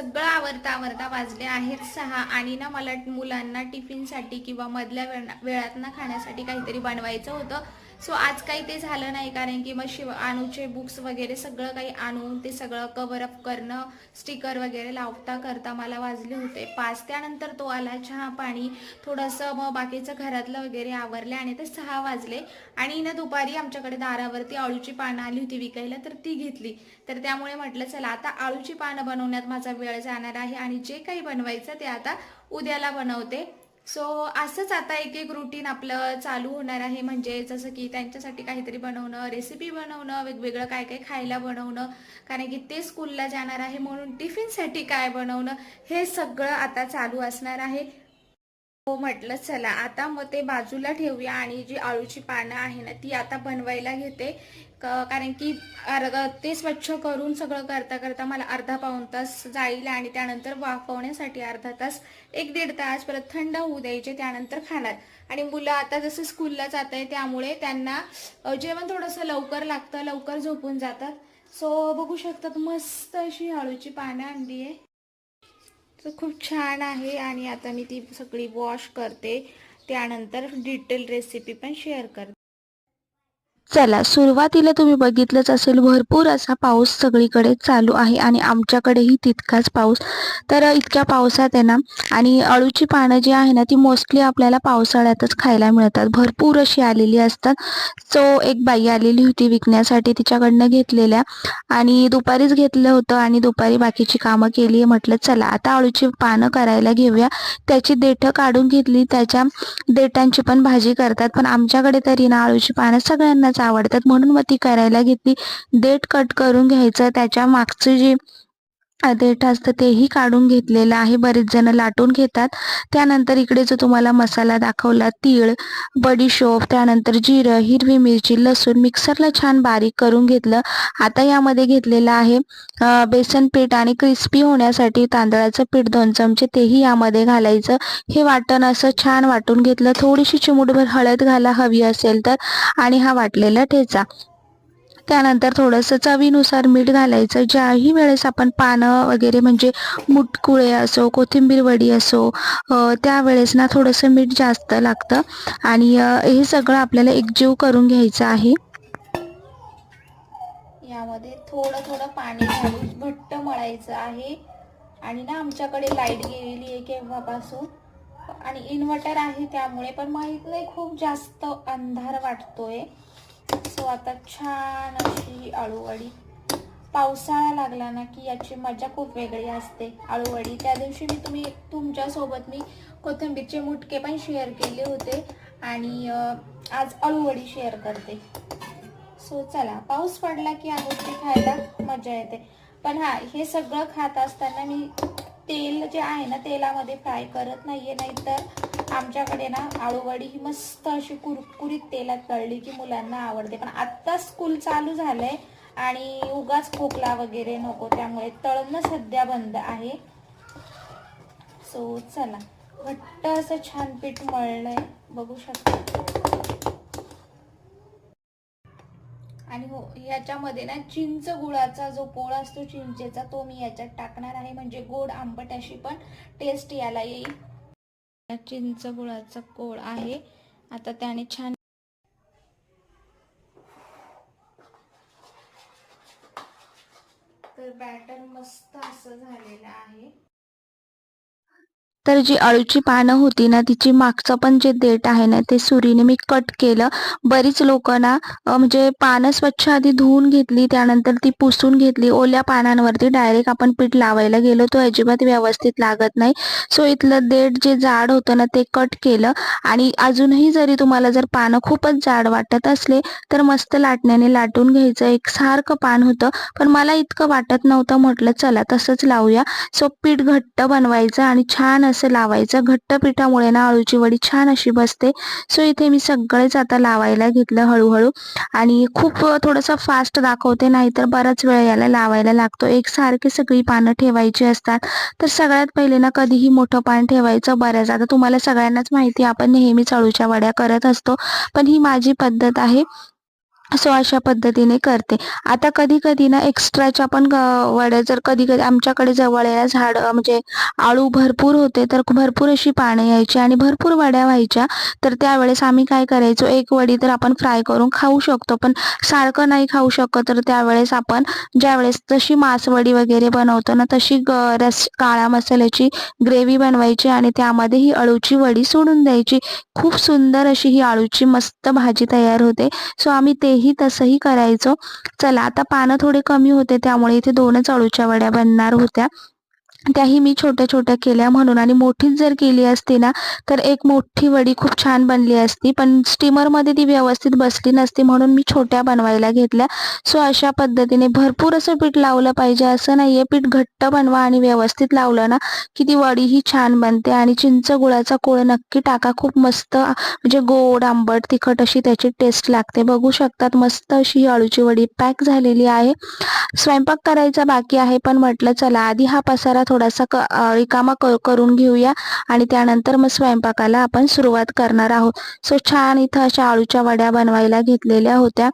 सगळं आवरता आवरता वाजले आहेत सहा आणि ना मला मुलांना टिफिनसाठी किंवा मधल्या वेळा वेळात ना खाण्यासाठी काहीतरी बनवायचं होतं. सो आज काही ते झालं नाही कारण की मग शिव आणूचे बुक्स वगैरे सगळं काही आणून ते सगळं कवर अप करणं स्टिकर वगैरे लावता करता मला वाजले होते. पाच त्यानंतर तो आला चहा पाणी थोडंसं मग बाकीचं घरातलं वगैरे आवरले आणि ते सहा वाजले. आणि ना दुपारी आमच्याकडे दारावरती आळूची पानं आली होती विकायला तर ती घेतली. तर त्यामुळे म्हटलं चला आता आळूची पानं बनवण्यात माझा वेळ जाणार आहे आणि जे काही बनवायचं ते आता उद्याला बनवते. सो असंच आता एक एक रुटीन आपलं चालू होणार आहे. म्हणजे जसं की त्यांच्यासाठी काहीतरी बनवणं रेसिपी बनवणं वेगवेगळं काय काय खायला बनवणं. कारण की ते स्कूलला जाणार आहे म्हणून टिफिनसाठी काय बनवणं हे सगळं आता चालू असणार आहे. हो म्हटलं चला. आता मग ते बाजूला ठेवूया आणि जी आळूची पानं आहे ना ती आता बनवायला घेते. क- कारण की अर्धा ते स्वच्छ करून सगळं करता करता मला अर्धा पाऊण तास जाईल आणि त्यानंतर वाफवण्यासाठी अर्धा तास एक दीड तास परत थंड होऊ द्यायचे त्यानंतर खाणार. आणि मुलं आता जसं स्कूलला जात आहे त्यामुळे त्यांना जेवण थोडंसं लवकर लागतं लवकर झोपून जातात. सो बघू शकतात मस्त अशी आळूची पानं आणली आहे. तर खूप छान आहे आणि आता मी ती सगळी वॉश करते. त्यानंतर डिटेल रेसिपी पण शेअर करते. चला सुरुवातीला तुम्ही बघितलंच असेल भरपूर असा पाऊस सगळीकडे चालू आहे आणि आमच्याकडेही तितकाच पाऊस. तर इतक्या पावसात आहे ना आणि अळूची पानं जी आहे ना ती मोस्टली आपल्याला पावसाळ्यातच खायला मिळतात. भरपूर अशी आलेली असतात. सो एक बाई आलेली होती विकण्यासाठी तिच्याकडनं घेतलेल्या आणि दुपारीच घेतलं होतं आणि दुपारी बाकीची कामं केली म्हटलं चला आता अळूची पानं करायला घेऊया. त्याची देठं काढून घेतली. त्याच्या देठांची पण भाजी करतात. पण आमच्याकडे तरी ना अळूची पानं सगळ्यांनाच आवडतात. म्हणून मग ती करायला घेतली. देठ कट करून घ्यायचं. त्याच्या मागची जी देठ असतं तेही काढून घेतलेलं आहे. बरेच जण लाटून घेतात. त्यानंतर इकडे जो तुम्हाला मसाला दाखवला तीळ बडीशोप त्यानंतर जिरं हिरवी मिरची लसूण मिक्सरला छान बारीक करून घेतलं. आता यामध्ये घेतलेलं आहे बेसन पीठ आणि क्रिस्पी होण्यासाठी तांदळाचं पीठ दोन चमचे तेही यामध्ये घालायचं. हे वाटण असं छान वाटून घेतलं. थोडीशी चिमूटभर हळद घाला हवी असेल तर. आणि हा वाटलेला ठेचा. त्यानंतर थोडंसं चवीनुसार मीठ घालायचं. ज्याही वेळेस आपण पानं वगैरे म्हणजे मुटकुळे असो कोथिंबीर वडी असो त्यावेळेस ना थोडंसं मीठ जास्त लागतं. आणि हे सगळं आपल्याला एकजीव करून घ्यायचं आहे. यामध्ये थोडं थोडं पाणी घालून घट्ट मळायचं आहे. आणि ना आमच्याकडे लाइट गेलेली आहे केव्हापासून. आणि इन्व्हर्टर आहे त्यामुळे पण माहीत नाही खूप जास्त अंधार वाटतोय. सो आता छान अशी आळूवडी. पावसाळा लागला ना की याची मजा खूप वेगळी असते. आळूवडी. त्या दिवशी मी तुम्ही तुमच्यासोबत मी कोथिंबीरचे मुटके पण शेअर केले होते. आणि आज आळूवडी शेअर करते. सो चला. पाऊस पडला की या खायला मजा येते. पण हा हे सगळं खात असताना मी तेल जे आहे ना तेलामध्ये फ्राय करत नाहीये. नाहीतर आमच्याकडे ना आळूवडी ही मस्त अशी कुरकुरीत तेलात तळली की मुलांना आवडते. पण आत्ता स्कूल चालू झालंय आणि उगाच खोकला वगैरे नको त्यामुळे तळणं सध्या बंद आहे. सो चला. घट्ट असं छान पीठ मळलंय बघू शकता. आणि हो याच्यामध्ये ना चिंच गुळाचा जो पोळ असतो चिंचेचा तो मी याच्यात टाकणार आहे. म्हणजे गोड आंबट अशी पण टेस्ट याला येईल. चिंच गुळाचा कोळ आहे. आता त्याने छान तर बॅटर मस्त असं झालेलं आहे. तर जी अळूची पानं होती ना तिची मागचं पण जे देठ आहे ना ते सुरीने मी कट केलं. बरीच लोक ना म्हणजे पानं स्वच्छ आधी धुवून घेतली त्यानंतर ती पुसून घेतली. ओल्या पानांवरती डायरेक्ट आपण पीठ लावायला गेलो तो अजिबात व्यवस्थित लागत नाही. सो इथलं देठ जे जाड होतं ना ते कट केलं. आणि अजूनही जरी तुम्हाला जर पानं खूपच जाड वाटत असले तर मस्त लाटण्याने लाटून घ्यायचं. एक सारखं पान होतं. पण मला इतकं वाटत नव्हतं म्हटलं चला तसंच लावूया. सो पीठ घट्ट बनवायचं आणि छान असं लावायचं. घट्ट पिठामुळे ना अळूची वडी छान अशी बसते. सो इथे मी सगळेच आता लावायला घेतलं हळूहळू. आणि खूप थोडंसं फास्ट दाखवते नाहीतर बराच वेळ याला लावायला लागतो. एक सारखी सगळी पानं ठेवायची असतात. तर सगळ्यात पहिले ना कधीही मोठं पान ठेवायचं बऱ्याच. आता तुम्हाला सगळ्यांनाच माहिती आपण नेहमीच अळूच्या वड्या करत असतो. पण ही माझी पद्धत आहे. सो अशा पद्धतीने करते. आता कधी कधी ना एक्स्ट्राच्या पण ग- वड्या जर कधी कधी आमच्याकडे जवळ आहे झाड म्हणजे आळू भरपूर होते तर भरपूर अशी पाने यायची आणि भरपूर वड्या व्हायच्या. तर त्यावेळेस आम्ही काय करायचो एक वडी तर आपण फ्राय करून खाऊ शकतो पण सारखं नाही खाऊ शकत. तर त्यावेळेस आपण ज्यावेळेस जशी मासवडी वगैरे बनवतो ना तशी ग- रस काळ्या मसाल्याची ग्रेव्ही बनवायची आणि त्यामध्ये ही अळूची वडी सोडून द्यायची. खूप सुंदर अशी ही आळूची मस्त भाजी तयार होते. सो आम्ही ते तेही तसंही करायचो. चला आता पानं थोडे कमी होते त्यामुळे इथे दोनच अळूच्या वड्या बनणार होत्या. त्याही मी छोट्या छोट्या केल्या म्हणून. आणि मोठीच जर केली असती ना तर एक मोठी वडी खूप छान बनली असती. पण स्टीमरमध्ये ती व्यवस्थित बसली नसती म्हणून मी छोट्या बनवायला घेतल्या. सो अशा पद्धतीने भरपूर असं पीठ लावलं पाहिजे. असं नाही आहे पीठ घट्ट बनवा आणि व्यवस्थित लावलं ना की ती वडीही छान बनते. आणि चिंच गुळाचा कोळ नक्की टाका. खूप मस्त म्हणजे गोड आंबट तिखट अशी त्याची टेस्ट लागते. बघू शकतात मस्त अशी ही अळूची वडी पॅक झालेली आहे. स्वयंपाक करायचा बाकी आहे पण म्हटलं चला आधी हा पसारा थोडासा रिकामा करून घेऊया आणि त्यानंतर मग स्वयंपाकाला आपण सुरुवात करणार आहोत. सो छान इथं अशा आळूच्या वड्या बनवायला घेतलेल्या होत्या.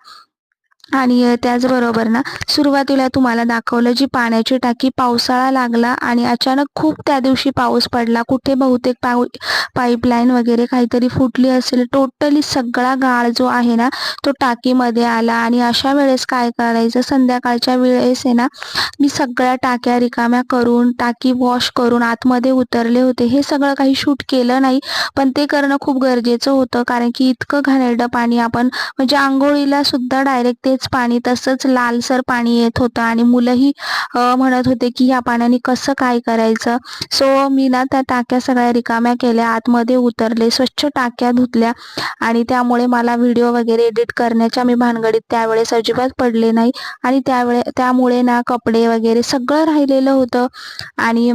आणि त्याचबरोबर ना सुरुवातीला तुम्हाला दाखवलं जी पाण्याची टाकी पावसाळा लागला आणि अचानक खूप त्या दिवशी पाऊस पडला. कुठे बहुतेक पाऊ पाईपलाईन वगैरे काहीतरी फुटली असेल टोटली सगळा गाळ जो आहे ना तो टाकीमध्ये आला. आणि अशा वेळेस काय करायचं? संध्याकाळच्या वेळेस आहे ना मी सगळ्या टाक्या रिकाम्या करून टाकी वॉश करून आतमध्ये उतरले होते. हे सगळं काही शूट केलं नाही पण ते करणं खूप गरजेचं होतं. कारण की इतकं घाणेरडं पाणी आपण म्हणजे आंघोळीला सुद्धा डायरेक्ट तेच पाणी तसंच लालसर पाणी येत होतं आणि मुलंही म्हणत होते की ह्या पाण्याने कसं काय करायचं? सो मी ना त्या टाक्या सगळ्या रिकाम्या केल्या आतमध्ये उतरले स्वच्छ टाक्या धुतल्या आणि त्यामुळे मला व्हिडिओ वगैरे एडिट करण्याच्या मी भानगडीत त्यावेळेस अजिबात पडले नाही आणि त्यावेळे त्यामुळे ना कपडे वगैरे सगळं राहिलेलं होतं आणि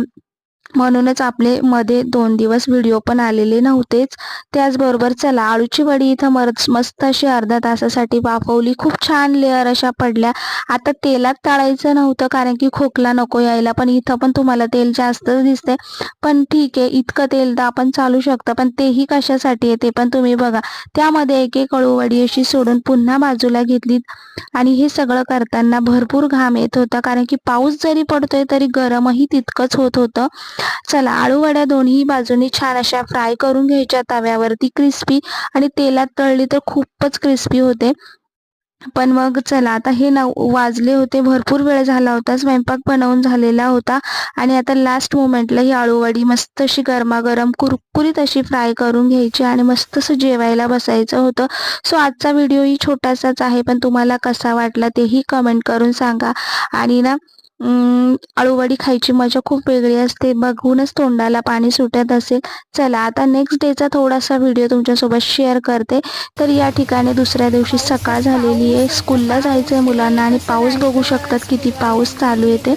म्हणूनच आपले मध्ये दोन दिवस व्हिडिओ पण आलेले नव्हतेच. त्याचबरोबर चला आळूची वडी इथं मरच मस्त अशी अर्धा तासासाठी वाफवली. खूप छान लेअर अशा पडल्या. आता तेलात तळायचं नव्हतं कारण की खोकला नको यायला पण इथं पण तुम्हाला तेल जास्तच दिसतंय. पण ठीक आहे इतकं तेल तर आपण चालू शकतं पण तेही कशासाठी आहे ते पण तुम्ही बघा. त्यामध्ये एक एक अळू वडी अशी सोडून पुन्हा बाजूला घेतली आणि हे सगळं करताना भरपूर घाम येत होता कारण की पाऊस जरी पडतोय तरी गरमही तितकंच होत होतं. चला आळू वड्या दोन्ही बाजूनी छान अशा फ्राय करून घ्यायच्या तव्यावरती क्रिस्पी आणि तेलात तळली तर खूपच क्रिस्पी होते. पण मग चला आता हे ना वाजले होते भरपूर वेळ झाला होता स्वयंपाक बनवून झालेला होता आणि आता लास्ट मोमेंटला ही आळूवडी मस्त अशी गरमागरम कुरकुरीत अशी फ्राय करून घ्यायची आणि मस्त असं जेवायला बसायचं होतं. सो आजचा व्हिडिओही छोटासाच आहे पण तुम्हाला कसा वाटला तेही कमेंट करून सांगा. आणि ना अं, आळूवडी खायची मजा खूप वेगळी असते. बघूनच तोंडाला पाणी सुटत असेल. चला आता नेक्स्ट डेचा थोडासा व्हिडिओ तुमच्यासोबत शेअर करते. तर या ठिकाणी दुसऱ्या दिवशी सकाळ झालेली आहे. स्कूलला जायचं आहे मुलांना आणि पाऊस बघू शकतात किती पाऊस चालू येते.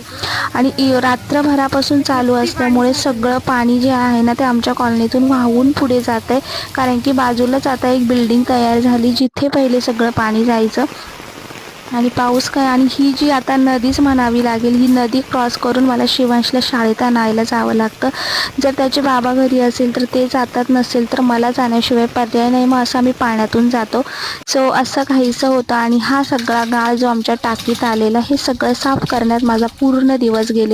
आणि रात्रभरापासून चालू असल्यामुळे सगळं पाणी जे आहे ना ते आमच्या कॉलनीतून वाहून पुढे जात आहे कारण की बाजूलाच आता एक बिल्डिंग तयार झाली जिथे पहिले सगळं पाणी जायचं. आणि पाऊस काय? आणि ही जी आता नदीच म्हणावी लागेल ही नदी क्रॉस करून मला शिवांशला शाळेत आणायला जावं लागतं. जर त्याचे बाबा घरी असेल तर ते जातात नसेल तर मला जाण्याशिवाय पर्याय नाही. मग असं आम्ही पाण्यातून जातो. सो असं काहीसं होतं आणि हा सगळा गाळ जो आमच्या टाकीत आलेला हे सगळं साफ करण्यात माझा पूर्ण दिवस गेले